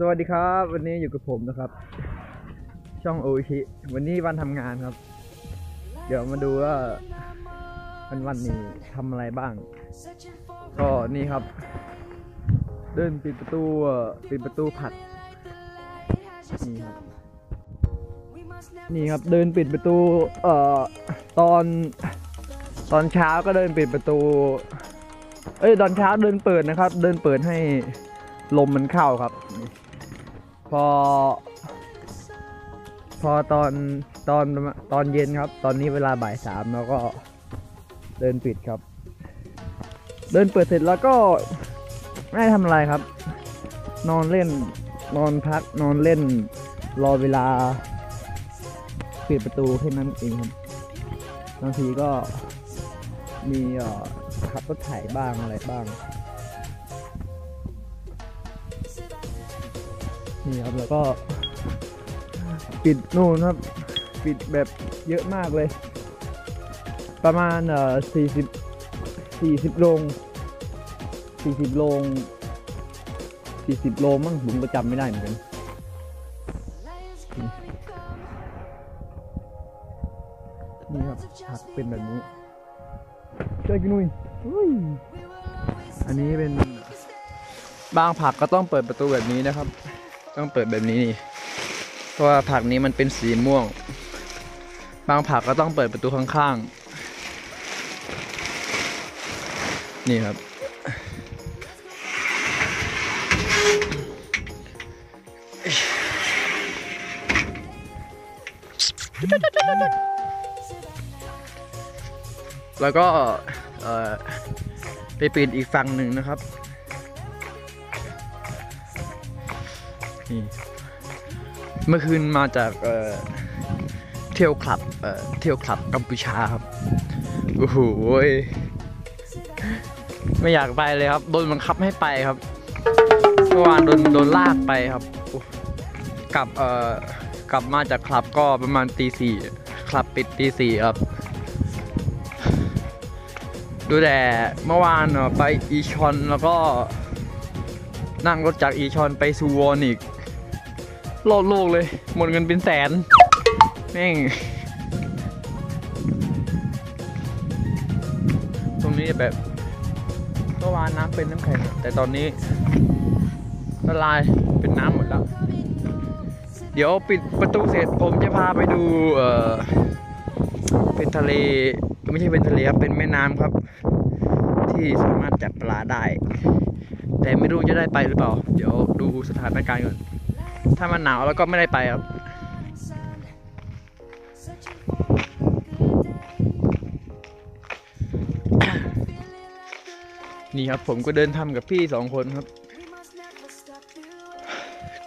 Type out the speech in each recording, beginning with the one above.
สวัสดีครับ วันนี้อยู่กับผมนะครับ ช่องโอชิวันนี้วันทำงานครับ เดี๋ยวมาดูว่าวันวันนี้ทำอะไรบ้าง ก็นี่ครับ เดินปิดประตูปิดประตูผัด นี่ครับ นี่ครับเดินปิดประตู เอ่อตอน ตอนเช้าก็เดินปิดประตู เอ้ยตอนเช้าเดินเปิดนะครับ เดินเปิดให้ลมมันเข้าครับ พอ พอตอนตอนตอนเย็นครับ ตอนนี้เวลาบ่ายสามแล้วก็เดินปิดครับ เดินเปิดเสร็จแล้วก็ไม่ได้ทำอะไรครับ นอนเล่นนอนพักนอนเล่น รอเวลา ปิดประตูแค่นั้นเองครับบางทีก็มีขับรถไถบ้างอะไรบ้าง นี่ครับแล้วก็ ปิดนู่นครับ ปิดแบบเยอะมากเลย ประมาณเอ่อสี่สิบสี่สิบโรงสี่สิบโรงสี่สิบโลมั้งผมก็จำไม่ได้เหมือนกันนี่ครับผักเป็นแบบนี้ช่วยกินหนุ่อยอันนี้เป็นบางผักก็ต้องเปิดประตูแบบนี้นะครับ ต้องเปิดแบบนี้นี่เพราะว่าผักนี้มันเป็นสีม่วง บางผักก็ต้องเปิดประตูข้างๆ นี่ครับแล้วก็ไปปิดอีกฝั่งหนึ่งนะครับ เมื่อคืนมาจากเที่ยวคลับเที่ยวคลับกัมพูชาครับ โอ้โหไม่อยากไปเลยครับ โดนบังคับให้ไปครับเมื่อวานโดนโดนลากไปครับ กลับเอ่อกลับมาจากคลับก็ประมาณตีสี่คลับปิดตีสี่ครับ ดูแต่เมื่อวานเอ่อไปอีชอนแล้วก็ นั่งรถจากอีชอนไปซูวอนอีก โลดโลกเลย หมดเงินเป็นแสนแม่งตรงนี้แบบเมื่อวานน้ำเป็นน้ำแข็ง แต่ตอนนี้ละลายเป็นน้ำหมดแล้ว เดี๋ยวปิดประตูเสร็จผมจะพาไปดูเออเป็นทะเลไม่ใช่เป็นทะเลครับเป็นแม่น้ำครับ ที่สามารถจับปลาได้ แต่ไม่รู้จะได้ไปหรือเปล่า เดี๋ยวดูสถานการณ์ก่อน ถ้ามันหนาวแล้วก็ไม่ได้ไปครับนี่ครับผมก็เดินทำกับพี่สองคนครับ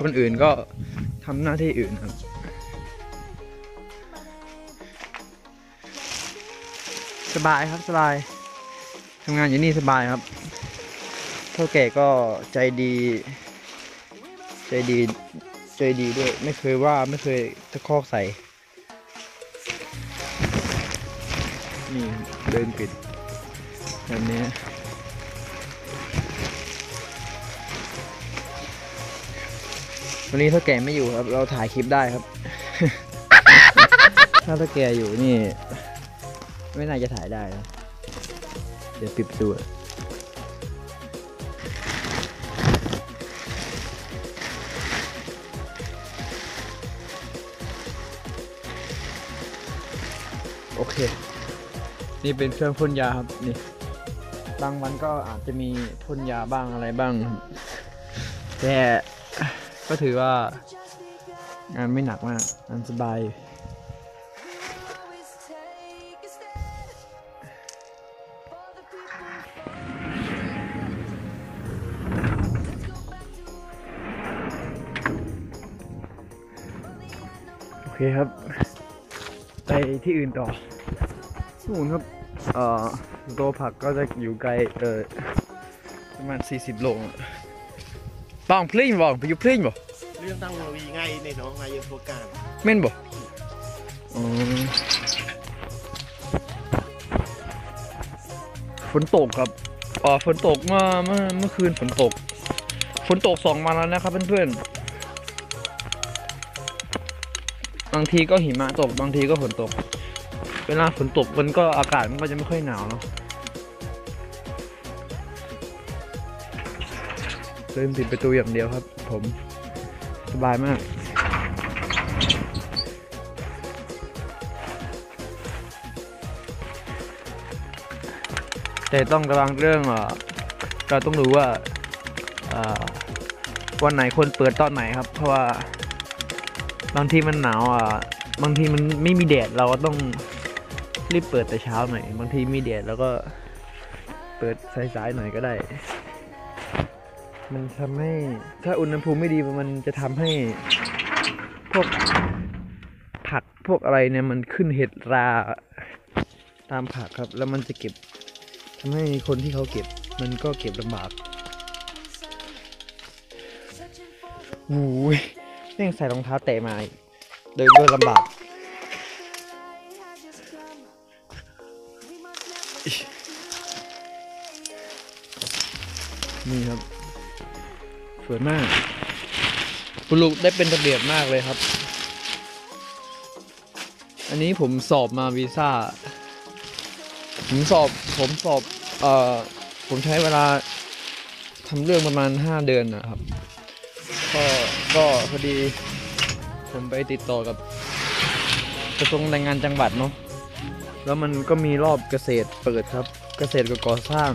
คนอื่นก็ทำหน้าที่อื่นครับ สบายครับสบายทำงานอยู่นี่สบายครับเท่าแก่ก็ใจดี ใจดี ใจดีด้วย ไม่เคยว่าไม่เคยตะคอกใส่ นี่เดินปิดแบบนี้วันนี้เท่าแก่ไม่อยู่ครับ เราถ่ายคลิปได้ครับ ถ้าเท่าแก่อยู่นี่ ไม่น่าจะถ่ายได้นะเดี๋ยวปิดประตู โอเค นี่เป็นเครื่องพ่นยาครับนี่ บางวันก็อาจจะมีพ่นยาบ้างอะไรบ้างครับแต่ก็ถือว่างานไม่หนักมากงานสบายอยู่โอเคครับไป ที่อื่นต่อนู่นครับ เอ่อโตผักก็จะอยู่ไกล เออประมาณ 40 โลบ้างพลิ้งบ้างไปอยู่พลิ้งบ่เรื่องตั้งวีไงในน้องไงยังตัวการแม่นบ่อ๋อฝนตกครับอ๋อฝนตกเมื่อเมื่อเมื่อคืนฝนตก ฝนตกสองวันแล้วนะครับเพื่อนๆ บางทีก็หิมะตก บางทีก็ฝนตก เวลาฝนตกมันก็อากาศมันก็จะไม่ค่อยหนาวเนาะเดินติดประตูอย่างเดียวครับ ผมสบายมากแต่ต้องระวังเรื่องเราต้องรู้ว่าวันไหนควรเปิดตอนไหนครับ เพราะว่า บางทีมันหนาวอะบางทีมันไม่มีแดดเราก็ต้องรีบเปิดแต่เช้าหน่อย บางทีมีแดดแล้วก็เปิดสายๆหน่อยก็ได้ มันทำให้ถ้าอุณหภูมิไม่ดีมันจะทำให้พวกผักพวกอะไรเนี่ยมันขึ้นเห็ดราตามผักครับ แล้วมันจะเก็บทำให้คนที่เขาเก็บ มันก็เก็บลำบากโอ้ย แม่งใส่รองเท้าแตะมาเดินก็ลำบากนี่ครับสวยมากปลูกได้เป็นระเบียบมากเลยครับ อันนี้ผมสอบมาวีซ่า ผมสอบผมสอบ เอ่อ ผมใช้เวลาทำเรื่องประมาณ 5 เดือนนะครับ ก็ก็พอดีผมไปติดต่อกับกระทรวงแรงงานจังหวัดเนาะแล้วมันก็มีรอบเกษตรเปิดครับ เกษตรกับก่อสร้าง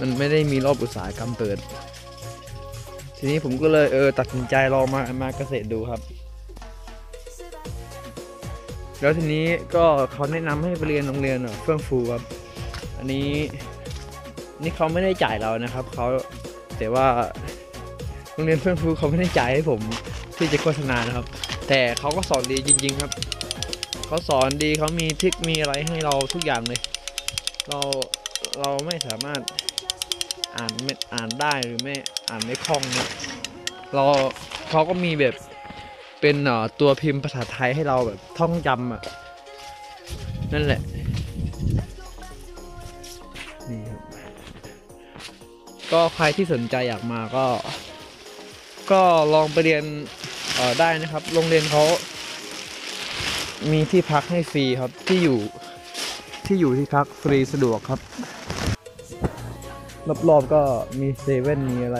มันไม่ได้มีรอบอุตสาหกรรมเปิด ทีนี้ผมก็เลยเออตัดสินใจลองมามาเกษตรดูครับ แล้วทีนี้ก็เขาแนะนำให้ไปเรียนโรงเรียนเอ่อเฟื่องฟูครับ อันนี้นี่เขาไม่ได้จ่ายเรานะครับเขาแต่ว่า โรงเรียนเฟื่องฟูเขาไม่ได้จ่ายให้ผมที่จะโฆษณานะครับ แต่เขาก็สอนดีจริง ๆ ครับ เขาสอนดีเขามีทิคมีอะไรให้เราทุกอย่างเลย เราเราไม่สามารถอ่านไม่อ่านได้หรือไม่อ่านไม่คล่องเนี่ยเราเขาก็มีแบบเป็นตัวพิมพ์ภาษาไทยให้เราแบบท่องจำอะนั่นแหละนี่ครับก็ใครที่สนใจอยากมาก็ ก็ลองไปเรียนได้นะครับ โรงเรียนเขามีที่พักให้ฟรีครับที่อยู่ที่อยู่ที่พักฟรีสะดวกครับ รอบๆก็มีเซเว่นมีอะไร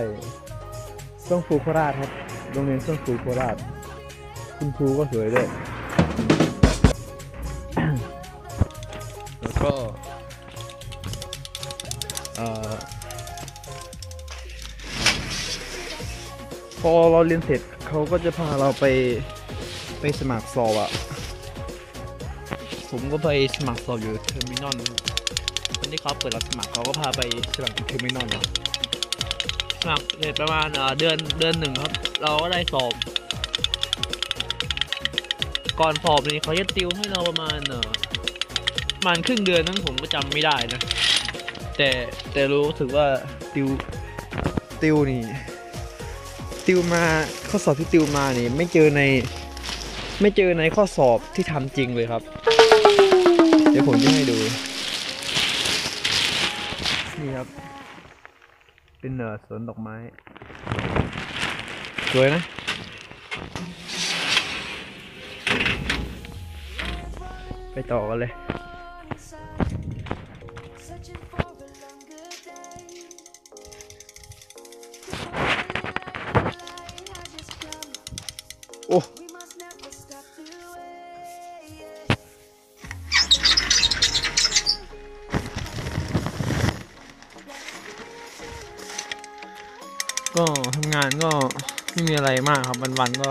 เฟื่องฟูโคราชครับโรงเรียนเฟื่องฟูโคราช คุณครูก็สวยด้วยแล้วก็ อ่อพอเราเรียนเสร็จเขาก็จะพาเราไปไปสมัครสอบอะผมก็ไปสมัครสอบอยู่เทอร์มินอลวันที่เขาเปิดรับสมัครเขาก็พาไปสมัครที่เทอร์มินอลสมัครเสร็จประมาณเดือนเดือนหนึ่งครับ เราก็ได้สอบ ก่อนสอบนี่เขาจะติวให้เราประมาณเออประมาณครึ่งเดือนนั้นผมก็จำไม่ได้นะ แต่แต่รู้สึกว่าติวติวนี่ ติวมาข้อสอบที่ติวมานี่ไม่เจอในไม่เจอในข้อสอบที่ทำจริงเลยครับ เดี๋ยวผมจะให้ดูนี่ครับ เป็นเนอสวนดอกไม้ สวยนะ ไปต่อกันเลยานก็ไม่มีอะไรมากครับวันๆก็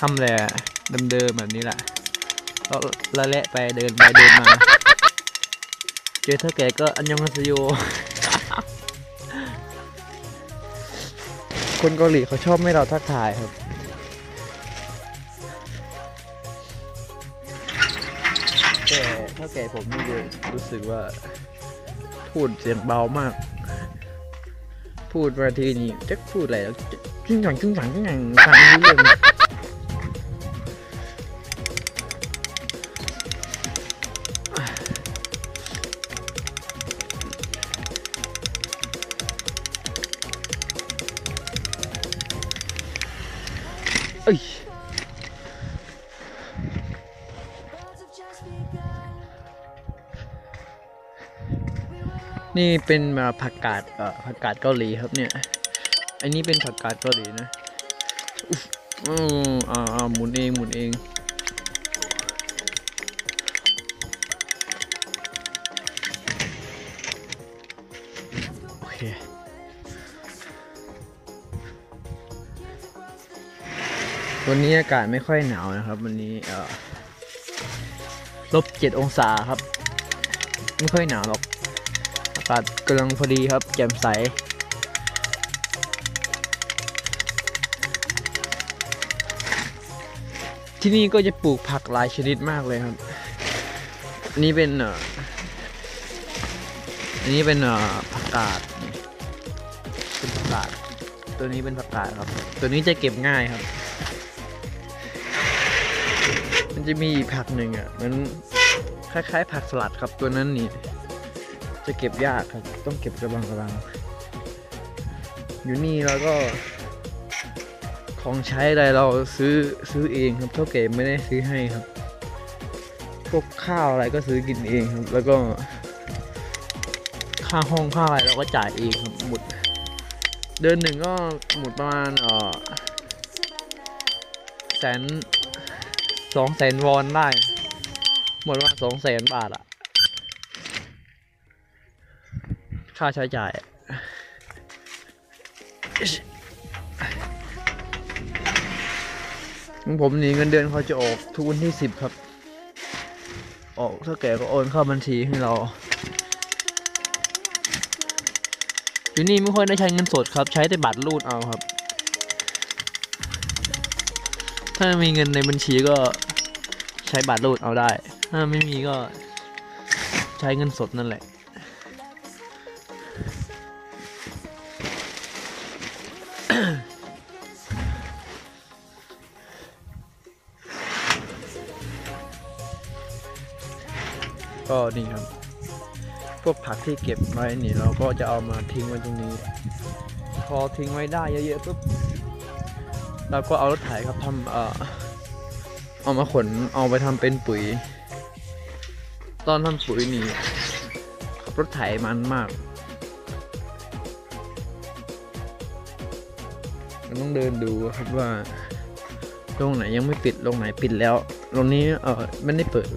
ทำแหละเดิมๆแบบนี้แหละก็ละเละไปเดินไปเดินมา เจอเท่าแก่ก็อันยองฮัสโยคนเกาหลีเขาชอบให้เราทักทายครับ แต่เท่าแก่ผมนี่เลยรู้สึกว่าพูดเสียงเบามาก พูดประทีนี้จะพูดอะไรแล้วขึ้นหลังจิ้นหลังขึ้นหลังฟังรู้เรื่งเอ้ย นี่เป็นผักกาดเอ่อผักกาดเกาหลีครับเนี่ย อันนี้เป็นผักกาดเกาหลีนะอุ๊ยอืออ่าอ่าหมุนเองหมุนเองโอเควันนี้อากาศไม่ค่อยหนาวนะครับ วันนี้เอ่อลบเจ็ดองศาครับ ไม่ค่อยหนาวหรอก อากาศกำลังพอดีครับ แจ่มใส ที่นี่ก็จะปลูกผักหลายชนิดมากเลยครับนนี้เป็นเอ่ออันนี้เป็นเอ่อผักกาดเป็นผักกาด ตัวนี้เป็นผักกาดครับ ตัวนี้จะเก็บง่ายครับ มันจะมีผักหนึ่งอะมันคล้ายๆ ผักสลัดครับตัวนั้นนี่ จะเก็บยากครับ ต้องเก็บกระบังกระบัง อยู่นี่แล้วก็ ของใช้อะไรเราซื้อซื้อเองครับเท่าเก็ไม่ได้ซื้อให้ครับพวกข้าวอะไรก็ซื้อกินเองครับ แล้วก็ ค่าห้องค่าอะไรเราก็จ่ายเองครับหมด เดือนหนึ่งก็หมดประมาณเออแสนสองแสนวอนได้ หมดว่าสองแสนบาทอะ ค่าใช้จ่ายของผมนี่เงินเดือนเขาจะออกทุกวันที่สิบครับ ออกถ้าแก่ก็โอนเข้าบัญชีให้เราอยู่นี่ไม่ค่อยได้ใช้เงินสดครับ ใช้แต่บัตรรูดเอาครับ ถ้ามีเงินในบัญชีก็ใช้บัตรรูดเอาได้ ถ้าไม่มีก็ใช้เงินสดนั่นแหละ ก็นี่ครับ พวกผักที่เก็บไว้นี่เราก็จะเอามาทิ้งไว้ตรงนี้ พอทิ้งไว้ได้เยอะๆปุ๊บเราก็เอารถไถครับทำเอ่อเอามาขนเอาไปทำเป็นปุ๋ย ตอนทำปุ๋ยนี่ขับรถไถมันมากมันต้องเดินดูครับว่าโรงไหนยังไม่ปิดโรงไหนปิดแล้วโรงนี้เออไม่ได้เปิด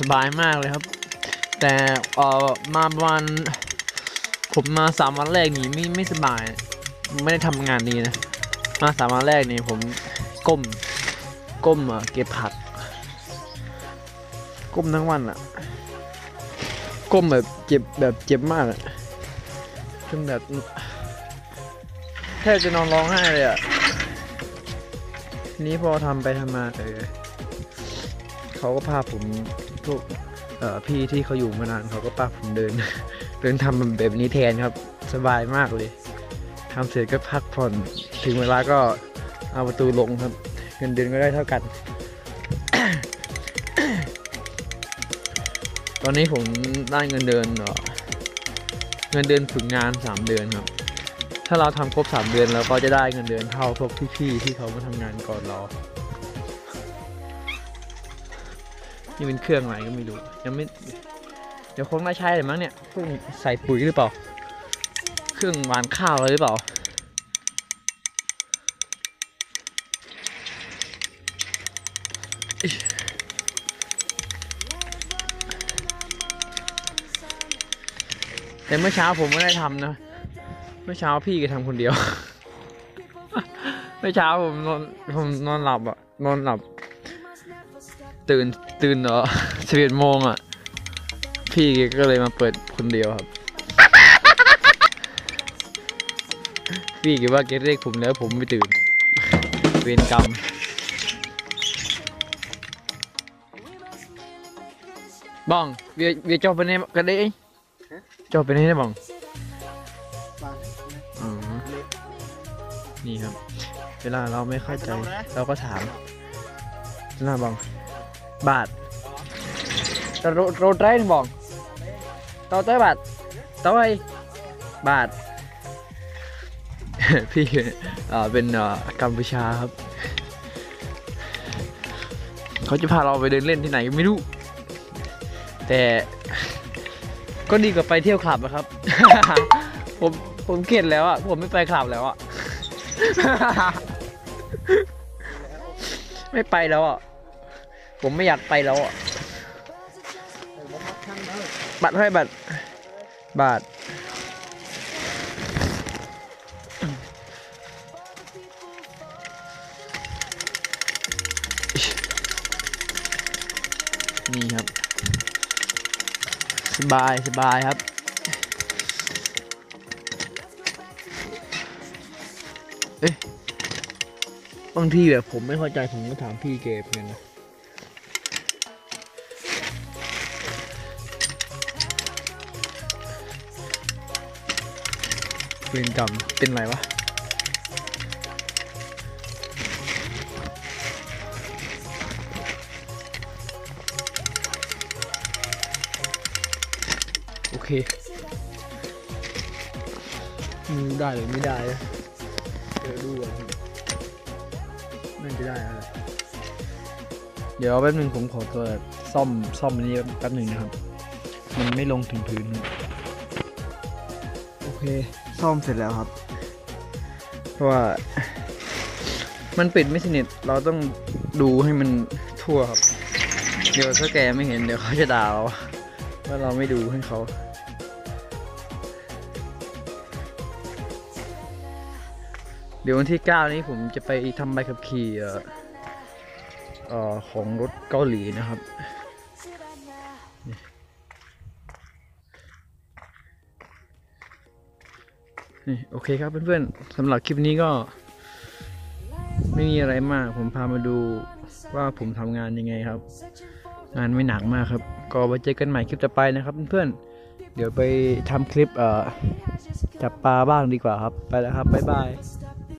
สบายมากเลยครับ แต่เออมาประมาณผมมาสามวันแรกนี่ไม่ไม่สบาย ไม่ได้ทำงานดีนะ มาสามวันแรกนี่ผมก้ม ก้มเก็บผัก ก้มทั้งวันอะก้มแบบเจ็บแบบเจ็บมากอะจนแบบแทบจะนอนร้องไห้เลยอะทีนี้พอทำไปทำมาเออเขาก็พาผม พวกพี่ที่เขาอยู่มานานเขาก็พาผมเดิน เดินทำแบบนี้แทนครับ สบายมากเลยทำเสร็จก็พักผ่อนถึงเวลาก็เอาประตูลงครับ เงินเดือนก็ได้เท่ากัน ตอนนี้ผมได้เงินเดือนเอ่อเงินเดือนฝึกงาน 3 เดือนครับ ถ้าเราทำครบ 3 เดือนเราก็จะได้เงินเดือนเท่าพวกพี่ๆที่เขามาทำงานก่อนเรา นี่เป็นเครื่องอะไรก็ไม่รู้ยังไม่ เดี๋ยวคงไม่ใช่เลยมั้งเนี่ยเพิ่องใส่ปุ๋ยหรือเปล่า เครื่องหวานข้าวอะไรหรือเปล่าแต่เมื่อเช้าผมไม่ได้ทำนะ เมื่อเช้าพี่ก็ทำคนเดียว เมื่อเช้าผมนอนผมนอนหลับอะนอนหลับ ตื่น ตื่นเออสิบเอ็ดโมงอะ พี่ก็เลยมาเปิดคนเดียวครับ พี่คิดว่าแกเรียกผมแล้วผมไม่ตื่น เวรกรรม บ้องเวียเวียจอบไปไหนกันได้จอบไปไหนได้บ้องอ๋อนี่ครับ เวลาเราไม่เข้าใจ เราก็ถามหน้าบ้อง บาทโรโรไตรนบ้องต่อต้อบาทต่อยบาทพี่เอ่อเป็นอ่อกัมพูชาครับ เขาจะพาเราไปเดินเล่นที่ไหนก็ไม่รู้ แต่ก็ดีกว่าไปเที่ยวคลับนะครับ ผมผมเข็ดแล้วอะ ผมไม่ไปคลับแล้วอะ ไม่ไปแล้วอะ ผมไม่อยากไปแล้วอะบัตรให้บัตรบาทนี่ครับ สบายสบายครับเอ๊ะบางทีแบบผมไม่เข้าใจผมก็ถามพี่เกมกันนะ เวรกรรมเป็นไรวะโอเคมือได้หรือไม่ได้เดี๋ยวดูก่อนน่าจะได้อะไรเดี๋ยวแป๊บหนึงผมขอตัวซ่อมซ่อมอันนี้แป๊บหนึ่งนะครับ มันไม่ลงถึงพื้น โอเค ซ่อมเสร็จแล้วครับ เพราะว่ามันปิดไม่สนิทเราต้องดูให้มันทั่วครับ เดี๋ยวถ้าแกไม่เห็นเดี๋ยวเขาจะด่าเราว่าเราไม่ดูให้เขาเดี๋ยววันที่ 9 นี้ผมจะไปทำใบขับขี่ออของรถเกาหลีนะครับ นี่โอเคครับเพื่อนๆสำหรับคลิปนี้ก็ ไม่มีอะไรมาก ผมพามาดูว่าผมทำงานยังไงครับ งานไม่หนักมากครับ ก็ไว้เจอกันใหม่คลิปต่อไปนะครับเพื่อนๆเดี๋ยวไปทำคลิปเอ่อจับปลาบ้างดีกว่าครับ ไปแล้วครับบ๊ายบาย